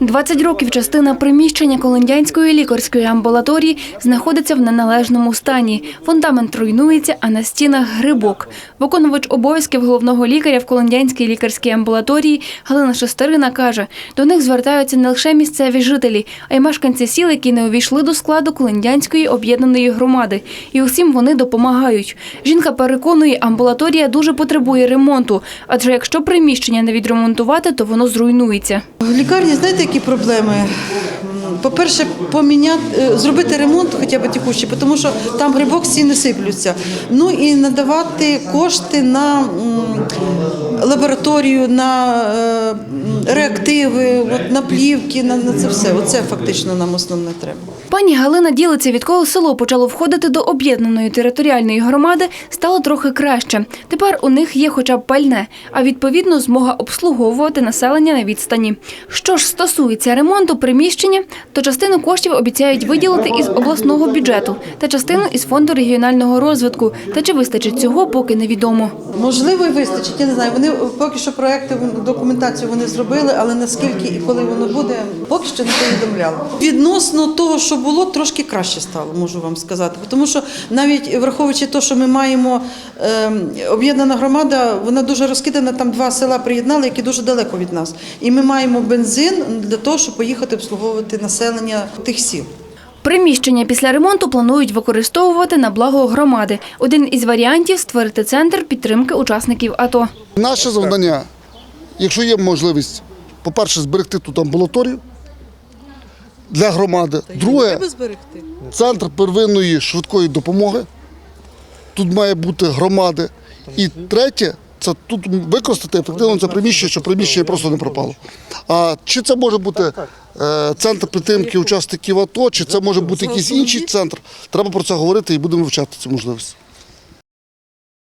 20 років частина приміщення Колондянської лікарської амбулаторії знаходиться в неналежному стані. Фундамент руйнується, а на стінах грибок. Виконувач обов'язків головного лікаря в Колондянській лікарській амбулаторії Галина Шестерина каже, до них звертаються не лише місцеві жителі, а й мешканці сіл, які не увійшли до складу Колондянської об'єднаної громади. І усім вони допомагають. Жінка переконує, амбулаторія дуже потребує ремонту, адже якщо приміщення не відремонтувати, то воно зруйнується. Лікарні знаєте, які проблеми? По-перше, поміняти, е, зробити ремонт хоча б текущий, тому що там грибок стіни сиплються. Ну і надавати кошти на лабораторію, на е, реактиви, от, на плівки, на, на це все. Оце фактично нам основне треба. Пані Галина ділиться, відколи село почало входити до об'єднаної територіальної громади, стало трохи краще. Тепер у них є хоча б пальне, а відповідно змога обслуговувати населення на відстані. Що ж стосується ремонту приміщення, то частину коштів обіцяють виділити із обласного бюджету та частину із фонду регіонального розвитку. Та чи вистачить цього, поки невідомо. Можливо, і вистачить. Я не знаю. Вони поки що проекти документацію вони зробили, але наскільки і коли воно буде, поки що не повідомляли. Відносно того, що було, трошки краще стало, можу вам сказати. Тому що навіть враховуючи те, що ми маємо ем, об'єднана громада, вона дуже розкидана. Там два села приєднали, які дуже далеко від нас. І ми маємо бензин для того, щоб поїхати обслуговувати населення тих сіл. Приміщення після ремонту планують використовувати на благо громади. Один із варіантів створити центр підтримки учасників АТО. Наше завдання, якщо є можливість, по-перше, зберегти тут амбулаторію для громади. Друге, центр первинної швидкої допомоги. Тут має бути громади. І третє, це тут використати ефективно це приміщення, щоб приміщення просто не пропало. А чи це може бути е, центр підтримки учасників АТО, чи це може бути якийсь інший центр, треба про це говорити і будемо вивчати цю можливість.